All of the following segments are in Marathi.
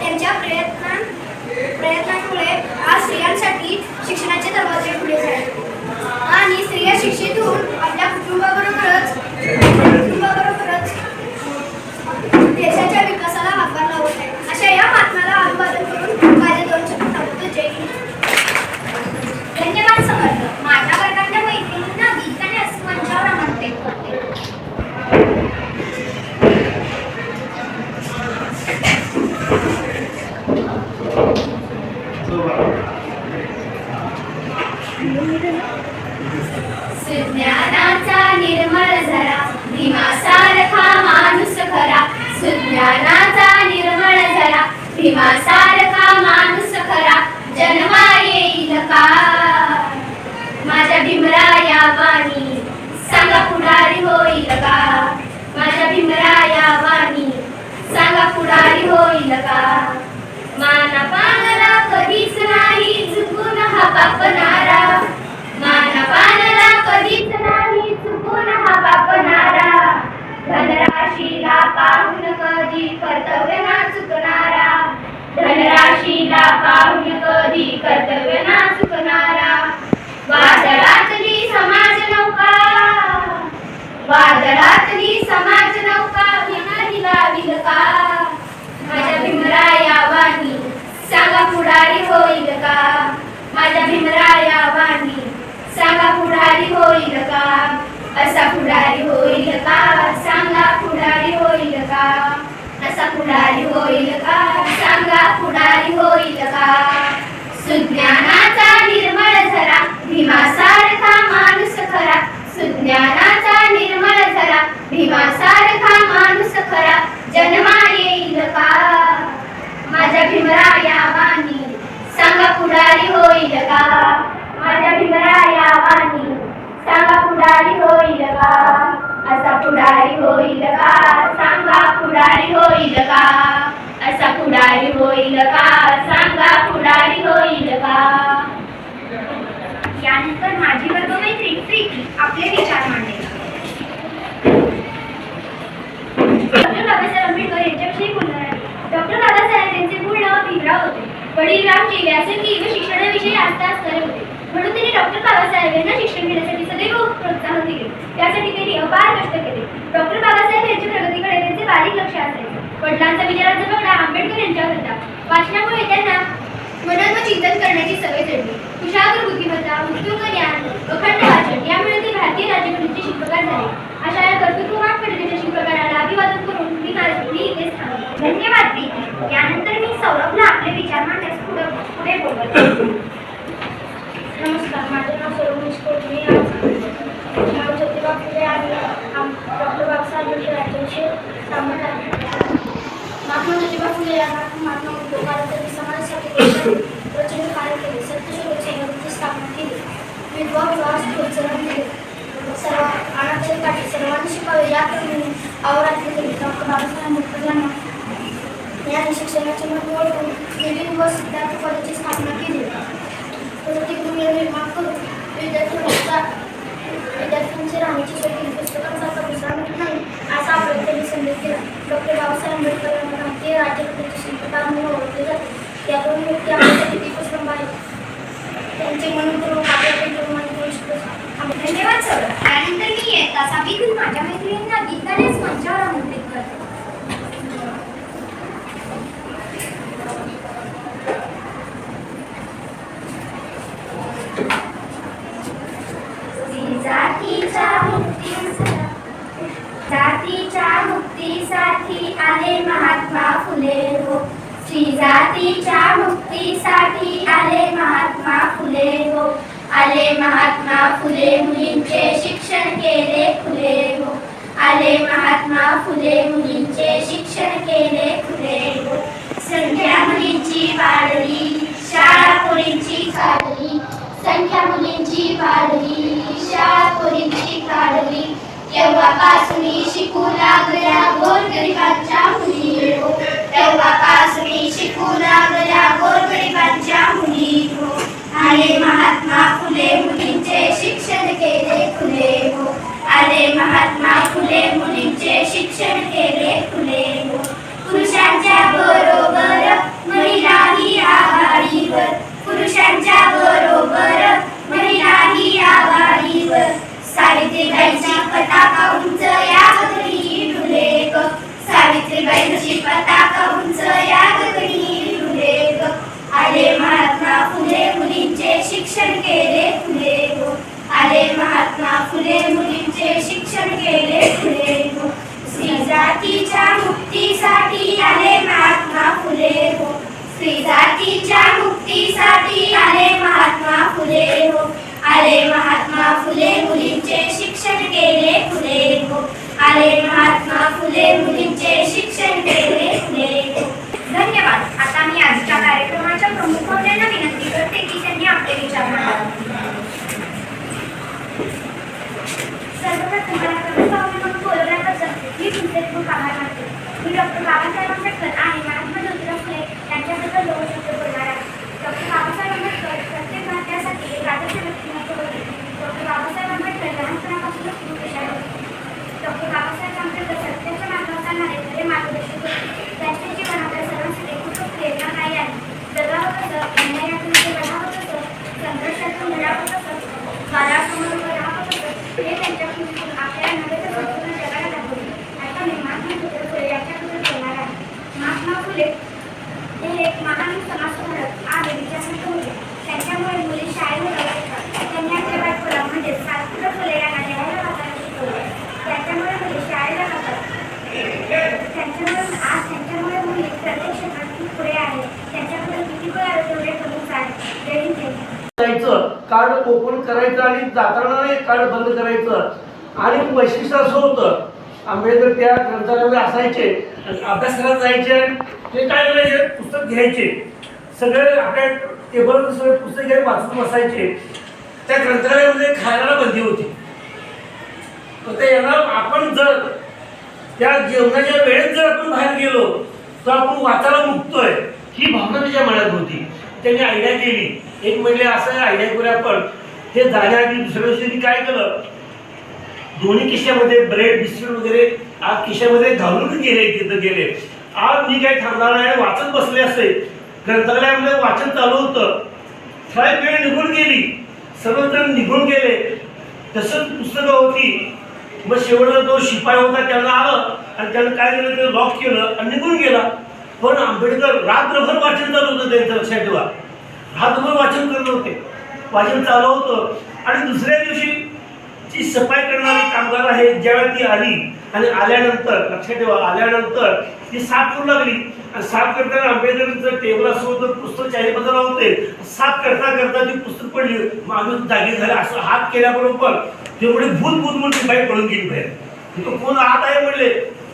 त्यांच्या प्रयत्नां प्रयत्नांमुळे आज स्त्रियांसाठी शिक्षणाचे दरवाजे खुले झाले. आणि स्त्रिया शिक्षित होऊन आपल्या कुटुंबाबरोबरच कुटुंबाबरोबरच होईल का? माना कधीच नाही चुकून हा पापणारा. माना कधीच नाही चुकून हा पापणारा. धनराशीला पाहून कधी कर्तव्य ना चुकणारा. धनराशीला पाहून कधी कर्तव्य ना चुकणारा. वादळातली समाज नौका. वादळातली समाज नौका विनाही लावील का माझ्या भीमराया वाणी सांगा पुढारी होईल का माझ्या भीमराया वाणी सांगा पुढारी होईल का असा पुढारी होईल का सांगा पुढारी होईल का असा पुढारी होईल का सांगा पुढारी होईल का सुज्ञानाचा निर्मळ झरा भीमासारखा माणूस खरा सुज्ञानाचा निर्मळ झरा भीमासारखा माणूस खरा जन्मा येईल का माझ्या भीमराया वाणी सांगा पुढारी होईल का माझ्या भीमराया वाणी सांगा पुढारी होईल का असा पुढारी होईल का सांगा पुढारी होईल का असा पुढारी होईल का सांगा पुढारी होईल का यानंतर माझी वर्गमैत्री प्रीती आपले विचार मांडेल डॉक्टर बाबासाहेब आंबेडकर यांच्याविषयी बोलणार आहे डॉक्टर बाबासाहेब यांचे मूळ नाव भीमराव होते वडील रामजी व्यासंगी व शिक्षणाविषयी आस्था असणारे होते म्हणून त्यांनी डॉक्टर बाबासाहेब यांना शिक्षण घेण्यासाठी सदैव प्रोत्साहन दिले त्यासाठी त्यांनी अपार कष्ट केले डॉक्टर बाबासाहेब यांच्या प्रगतीकडे त्यांचे बारीक लक्ष असायचे. वडिलांचा विचारांचा पगडा आंबेडकर यांच्यावर होता वाचनामुळे त्यांना मनन व चिंतन करण्याची सवय चढली. कुशाग्र बुद्धिमत्ता उत्तुंग ज्ञान अखंड वाचन यामुळे ते भारतीय राज्यघटनेचे शिल्पकार झाले. अशा या कर्तृत्ववान पद्धतीच्या शिल्पकाराला अभिवादन करून मी माझे मी इथे थांबतो धन्यवाद दी यानंतर मी सौरभला आपले विचार मांडण्यास पुढे पुढे बोलत नमस्कार माझे नाव सौरभ मिस्कोट मी आज नाव ज्योतिबा फुले आणि आंबेडकर यांच्याविषयी सांगत महात्मा ज्योतिबा फुले महात्मा भारतातील समाजासाठी प्रचंड कार्य केले सत्यशोधक संघटनेची स्थापना केली विधवा विवाह प्रोत्साहन दिले सर्व अनाथांसाठी सर्वांनी शिकावे या करून अवरात्र केले डॉक्टर बाबासाहेब आंबेडकर यांना यांनी शिक्षणाचे महत्त्व ओळखून मिलिंद व सिद्धार्थ कॉलेजची स्थापना केली प्रतिकृती निर्माण करून विद्यार्थ्यांचा विद्यार्थ्यांची राहण्याची सोय केली पुस्तकांचा दुसरा मित्र नाही असा आपण त्यांनी संदेश दिला. डॉक्टर बाबासाहेब आंबेडकर यांना भारतीय राज्यघटनेचे शिल्पकार म्हणून ओळखले जाते. या दोन व्यक्ती आपल्यासाठी दीपस्तंभ आहेत? त्यांचे मनपूर्वक आपल्याकडे निर्माण करू शकतो धन्यवाद सर. त्यानंतर मी येता सावित्री माझ्या मैत्रिणींना गीत गाण्यास मंचावर आमंत्रित करते जातीच्या मुक्तीसाठी जातीच्या मुक्तीसाठी आले महात्मा फुले हो श्री जातीच्या मुक्तीसाठी आले महात्मा फुले हो आले महात्मा फुले मुलींचे शिक्षण केले खुले हो आले महात्मा फुले मुलींचे शिक्षण केले खुले हो संख्या मुलींची वाढली शाळा पोरींची काढली. संख्या मुलींची वाढली शाळा पोरींची काढली. तेव्हापासून शिक शिकू लागल्या गोरगरिबांच्या मुली हो तेव्हापासून शिकू लागल्या गोरगरिबांच्या मुली शिक्षण केले फुले. स्त्री जातीच्या मुक्तीसाठी आले महात्मा फुले. हो स्त्री जातीच्या मुक्तीसाठी आले महात्मा फुले. हो आले महात्मा फुले मुलींचे शिक्षण केले फुले. हो आले महात्मा फुले मुलींचे शिक्षण केले फुले हो धन्यवाद आता मी आजच्या कार्यक्रमाच्या प्रमुख पाहुण्यांना विनंती करते की त्यांनी आपले विचार मांडावे सर्वप्रथम मला प्रमुख पाहुणे म्हणून बोलवण्याबद्दल मी तुमचे खूप आभार मानते मी डॉक्टर बाबासाहेब आंबेडकर आणि महात्मा ज्योतिराव फुले यांच्याबद्दल दोन शब्द बोलणार आहे डॉक्टर बाबासाहेब आंबेडकर प्रत्येक भारतीयासाठी एक आदर्श व्यक्तिमत्व होते डॉक्टर बाबासाहेब आंबेडकर लहानपणापासूनच खूप हुशार होते डॉक्टर बाबासाहेब आंबेडकर सत्याच्या मार्गावर चालणारे खरे मार्गदर्शक होते त्यांचे जीवन आपल्या सर्वांसाठी खूप प्रेरणादायी आहे जगावं कसं अन्यायातून ते लढावं कसं संघर्षातून लढावं कसं वादासमोर उभं राहावं कसं हे त्यांच्या कृतीतून आपल्या नव्हे तर संपूर्ण जगाला दाखवले आता मी महात्मा ज्योतिराव फुले यांच्याबद्दल बोलणार आहे महात्मा फुले हे एक महान समाजसुधारक आणि विचारवंत होते त्यांच्यामुळे मुली शाळेत जातात त्यांनी आपल्या बायकोला म्हणजे सावित्रीबाई फुले यांना लिहायला वाचायला शिकवले त्यांच्यामुळे मुली शाळेला जातात त्यांच्यामुळे आज त्यांच्यामुळे मुली प्रत्येक क्षेत्रात खूप पुढे आहे त्यांच्याकडे किती वेळ आहे तेवढे कमीच आहे जय हिंद जय हिंद. जायचं ओपन करायचं आणि जाताना एक कार्ड बंद करायचं. आणि वैशिष्ट्य असं होतं. आंबेडकर त्या ग्रंथालयामध्ये असायचे. अभ्यास करायला जायचे ते काय करायचे? पुस्तक घ्यायचे. सगळे आपल्या टेबलवर सगळे पुस्तक घ्यायला वाचून बसायचे. त्या ग्रंथालयामध्ये खायला बंदी होती. तर ते यांना आपण जर त्या जेवणाच्या वेळेत जर आपण बाहेर गेलो तर आपण वाचायला मुक्तोय. ही भावना त्याच्या मनात होती. त्यांनी आयडिया केली. एक म्हणजे असं आयडिया करूया आपण. ते जाण्याआधी दुसऱ्या दिवशी काय केलं? दोन्ही किशामध्ये ब्रेड बिस्किट वगैरे आज किशामध्ये घालून गेले तिथं गेले. आज मी काय थांबणार आहे वाचत बसले असते. ग्रंथालयामध्ये वाचन चालू होतं. थोडा वेळ निघून गेली. सर्वजण निघून गेले. तसंच पुस्तकं होती. मग शेवटचा तो शिपाई होता त्यानं आलं आणि त्यानं काय केलं? ते लॉक केलं आणि निघून गेला. पण आंबेडकर रात्रभर वाचन चालू होतं त्यांचं लक्षात ठेवा. हातभर वाचन करत होते. वाचन चालू होतं आणि दुसऱ्या दिवशी जी सफाई करणारी कामगार आहे ज्यावेळी ती आली आणि आल्यानंतर लक्षात ठेवा आल्यानंतर ती साफ करू लागली. आणि साफ करताना आंबेडकरांचं टेबल असं होतं पुस्तक चारी बाजूला होते साफ करता करता ती पुस्तक पडली. माणूस जागी झाला. असं हात केल्याबरोबर तेवढे भूत भूत म्हणून ती बाई पळून गेली बाहेर. तो कोण आत आहे म्हणले?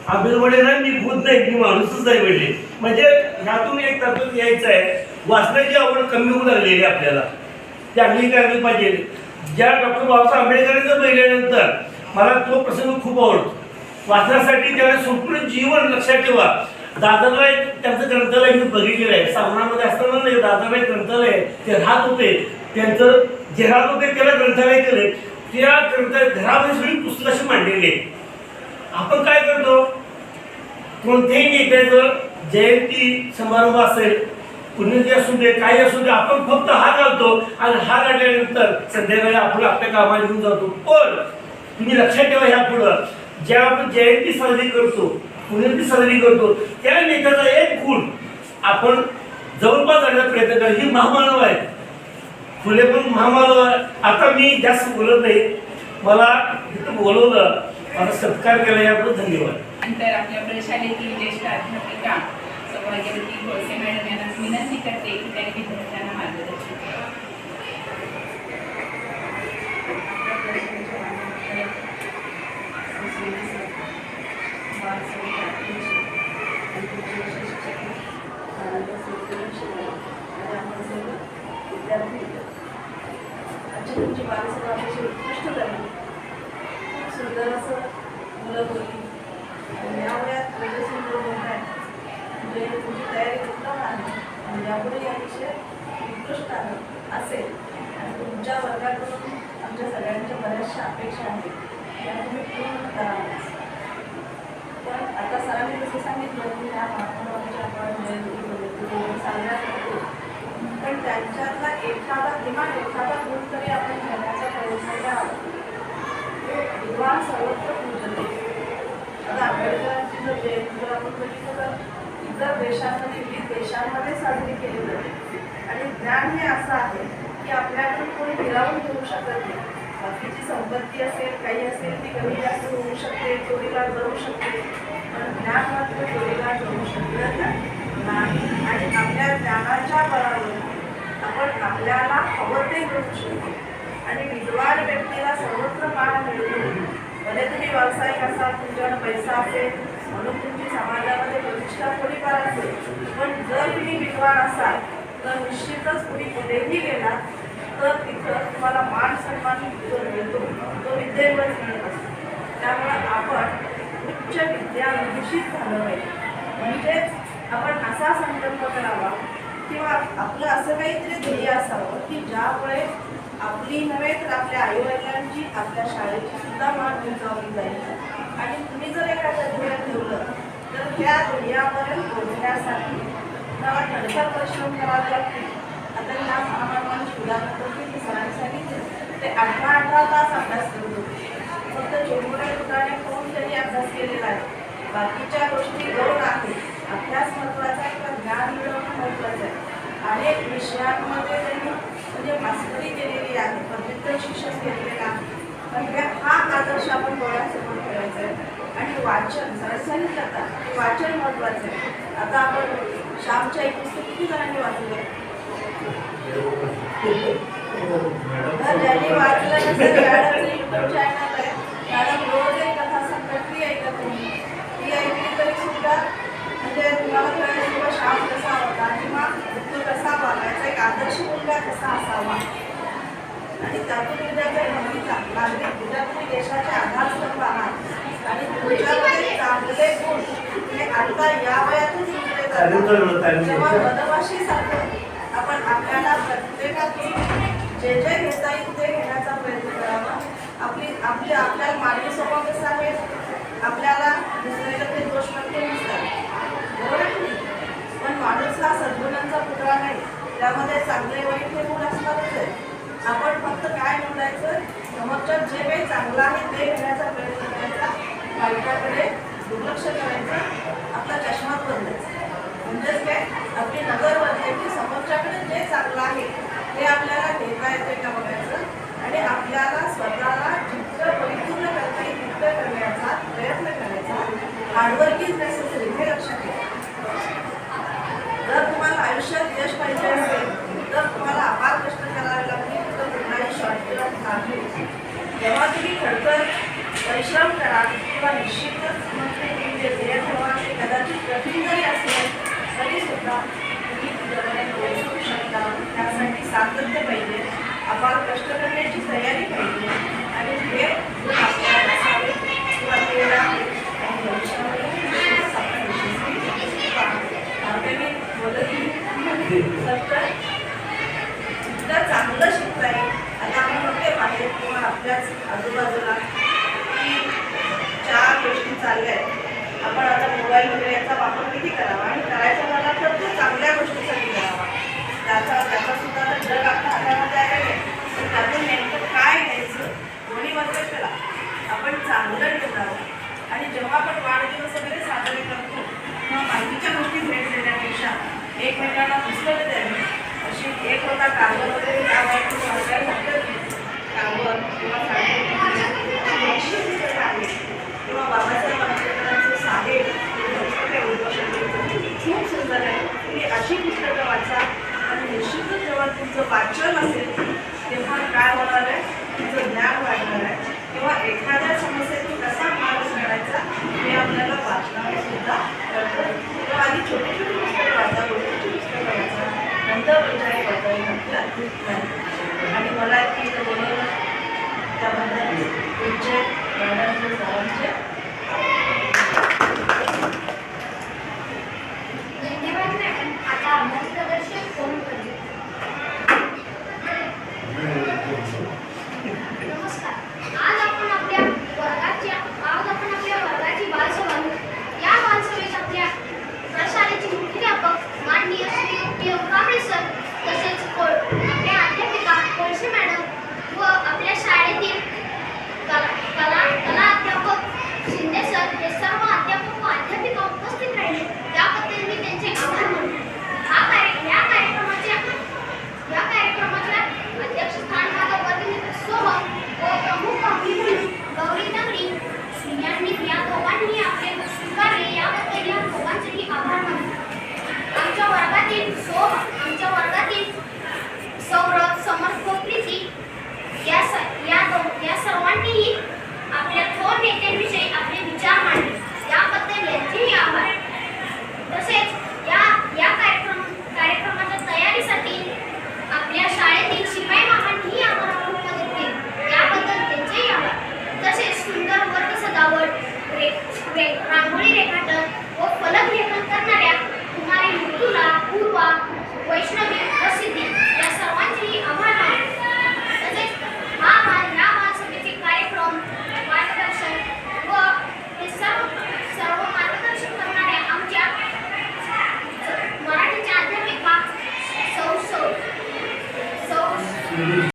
आंबेड म्हणले नाही मी भूत नाही मी माणूसच नाही म्हणले. म्हणजे ह्यातून एक तत्व यायचं आहे. वाचण्याची आवड कमी होऊ लागलेली आहे आपल्याला. ती अंगीकारली पाहिजे. ज्या डॉक्टर बाबासाहेब आंबेडकरांचं पहिल्यानंतर मला तो प्रसंग खूप आवडतो. वाचण्यासाठी त्याने संपूर्ण जीवन लक्षात ठेवा. दादरला एक त्यांचं ग्रंथालय मी बघितलेलं आहे. सामनामध्ये असताना नाही दादरला एक ग्रंथालय आहे. ते राहत होते. त्यांचं जे राहत होते त्याला ग्रंथालय केले त्या ग्रंथालय घरामध्ये सगळी पुस्तकं मांडलेली आहे आपण काय करतो? कोणत्याही नेत्याचं जयंती समारंभ असेल कुणी असू दे काही असू दे आपण फक्त हा घालतो आणि हा घातल्यानंतर संध्याकाळी आपण आपल्या कामाला घेऊन जातो. पण तुम्ही लक्षात ठेवा ह्या पुढं. ज्या आपण जयंती साजरी करतो पुण्यतिथी साजरी करतो त्या नेत्याचा एक गुण आपण जवळपास जाण्याचा प्रयत्न करा. ही महामानव आहे. फुले पण महामानव आहे. आता मी जास्त बोलत नाही. मला इथं बोलवलं. मला सत्कार केला याबद्दल धन्यवाद. नंतर आपल्या प्रशालेतील ज्येष्ठ अध्यापिका सौभाग्यवती गोळसे मॅडम यांना विनंती करते की त्यांनी विद्यार्थ्यांना मार्गदर्शन करावे. तुमची उत्कृष्ट झाली खूप सुंदर असं मुलं बोलली आणि या वयात प्रगतशील म्हणजे तुमची तयारी उत्तम आहे. आणि यापुढे या विषय उत्कृष्ट आहे. असेल. आणि तुमच्या वर्गाकडून आमच्या सगळ्यांच्या बऱ्याचशा अपेक्षा आहेत. त्या तुम्ही पूर्ण कराव्यात. पण आता सरांनी जसं सांगितलं की ह्या महात्माच्या आपण जयंती साजरा करतो पण त्यांच्यातला एखादा किमान एखादा गुण तरी आपण घेण्याचा प्रयत्न करावा. विवाह सर्वत्र पूजन आता आंबेडकरांची जर जयंती जर आपण बघितलं तर इतर देशांमध्ये विविध देशांमध्ये साजरी केली जाते. आणि ज्ञान हे असं आहे की आपल्याकडून कोणी हिरावून घेऊ शकत नाही. बाकीची संपत्ती असेल काही असेल ती कमी जास्त होऊ शकते चोरीला जाऊ शकते. पण ज्ञान मात्र चोरीला जाऊ शकत नाही. आणि आपल्या ज्ञानाच्या बळावर आपण आपल्याला हवं ते करू शकतो. आणि विद्वान व्यक्तीला सर्वत्र मान मिळतो भले तुम्ही व्यावसायिक असाल तुमच्याकडे पैसा असेल म्हणून तुम्ही समाजामध्ये प्रतिष्ठा थोडीफार असेल पण जर तुम्ही विद्वान असाल तर निश्चितच तुम्ही कुठेही गेलात तर तिथं तुम्हाला मान सन्मान जो मिळतो तो विद्येवरच मिळत असतो. त्यामुळे आपण उच्च विद्या निश्चित झालं पाहिजे. म्हणजेच आपण असा संकल्प करावा किंवा आपलं असं काहीतरी ध्येय असावं की ज्यामुळे आपली नव्हे तर आपल्या आईवडिलांची आपल्या शाळेची सुद्धा मान उंचावली जाईल. आणि तुम्ही जर एखादं ध्येय ठेवलं तर त्या ध्येयापर्यंत पोहोचण्यासाठी तुम्हाला खडतर परिश्रम करावे लागतील. आता ह्या महामानवांची उदाहरण होती की सरांनी सांगितलं ते अठरा अठरा तास अभ्यास करत होते. फक्त छोटमोठ्या ठिकाणी कोण त्यांनी अभ्यास केलेला आहे बाकीच्या गोष्टी दोन आहेत. अभ्यास महत्त्वाचा आहे किंवा ज्ञान मिळवणं महत्त्वाचं आहे. अनेक विषयांमध्ये त्यांनी म्हणजे मास्टरी केलेली आहे पदव्युत्तर शिक्षण घेतलेलं आहे. म्हणजे हा आदर्श आपण डोळ्यासमोर ठेवायचा आहे. आणि वाचन सरळ सांगितलं आता की वाचन महत्त्वाचं आहे. आता आपण श्यामच्या एक पुस्तक किती जणांनी वाचले? तर ज्यांनी वाचलं नसेल मॅडमचं युट्यूब चॅनल आहे मॅडम रोज एक कथा सांगतात ती ऐकत तुम्ही ती ऐकली तरी सुद्धा म्हणजे तुम्हाला कळेल किंवा श्याम कसा होता किंवा तो कसा वागायचा एक आदर्श मुलगा कसा असावा आणि त्यातून उद्या जर भूमिका नागरिक उद्या तुम्ही देशाचे आधारस्तंभ आहात आणि तुमच्यामध्ये चांगले गुण हे आता या वयातच सुचले जातात तेव्हा बनवाशीसारखं आपण आपल्याला प्रत्येकातून जे जे घेता येईल ते घेण्याचा प्रयत्न करावा आपली आपली आपल्याला मानवी स्वभाव कसा आहे आपल्याला दुसऱ्याला ते दोष वाक्य नसतात बरोबर पण माणूस हा सद्गुणांचा पुतळा नाही. त्यामध्ये चांगले वाईट हे गुण असणारच आपण फक्त काय निवडायचं समोरच्यात जे काही चांगलं आहे ते घेण्याचा प्रयत्न करायचा. बालकाकडे दुर्लक्ष करायचं. आपला चष्मा बदलायचा. म्हणजेच काय? आपली नजर बदलायची समोरच्याकडे जे चांगलं आहे ते आपल्याला घेता येते का बघायचं? आणि आपल्याला स्वतःला जितकं परिपूर्ण करता येईल तितकं करण्याचा प्रयत्न करायचा. हार्डवर्क इज नेसेसरी हे लक्षात घ्या जर तुम्हाला आयुष्यात यश पाहिजे असेल तर तुम्हाला अपार कष्ट करावे लागतील तर कुठलाही शॉर्टकट नाही जेव्हा तुम्ही खडतर परिश्रम कराल किंवा निश्चितच म्हणजे तुम्ही जे ध्येय ठेवा ते कदाचित कठीण जरी असेल तरी सुद्धा तुम्ही तुझ्याकडे पोहोचू शकता. त्यासाठी सातत्य पाहिजे. अपार कष्ट करण्याची तयारी पाहिजे. आणि हे गुण आपल्याला असावे किंवा ते राहावे आणि भविष्यामध्ये निश्चितच आपण यशस्वी व्हावे. आता मी बोलत नाही. तर इतकं चांगलं शिकता येईल आता आपण बघते बाहेर किंवा आपल्याच आजूबाजूला की चार गोष्टी चालल्या आहेत. आपण आता मोबाईल वगैरे याचा वापर किती करावा? आणि करायचा झाला तर तो चांगल्या गोष्टीसाठी करावा. त्याचा त्याचा सुद्धा आता जग आपल्या हातामध्ये आलेलं आहे पण त्यातून नेमकं काय घ्यायचं? दोन्ही मात्र करा आपण चांगलं ठेवावं आणि जेव्हा आपण वाढदिवस वगैरे साजरे करतो तेव्हा बाकीच्या गोष्टी भेट देण्यापेक्षा एकमेकांना पुस्तकं द्यावी. अशी एक होता कागद वगैरे लावायची सरकार कागद किंवा साडी अशी पुस्तकं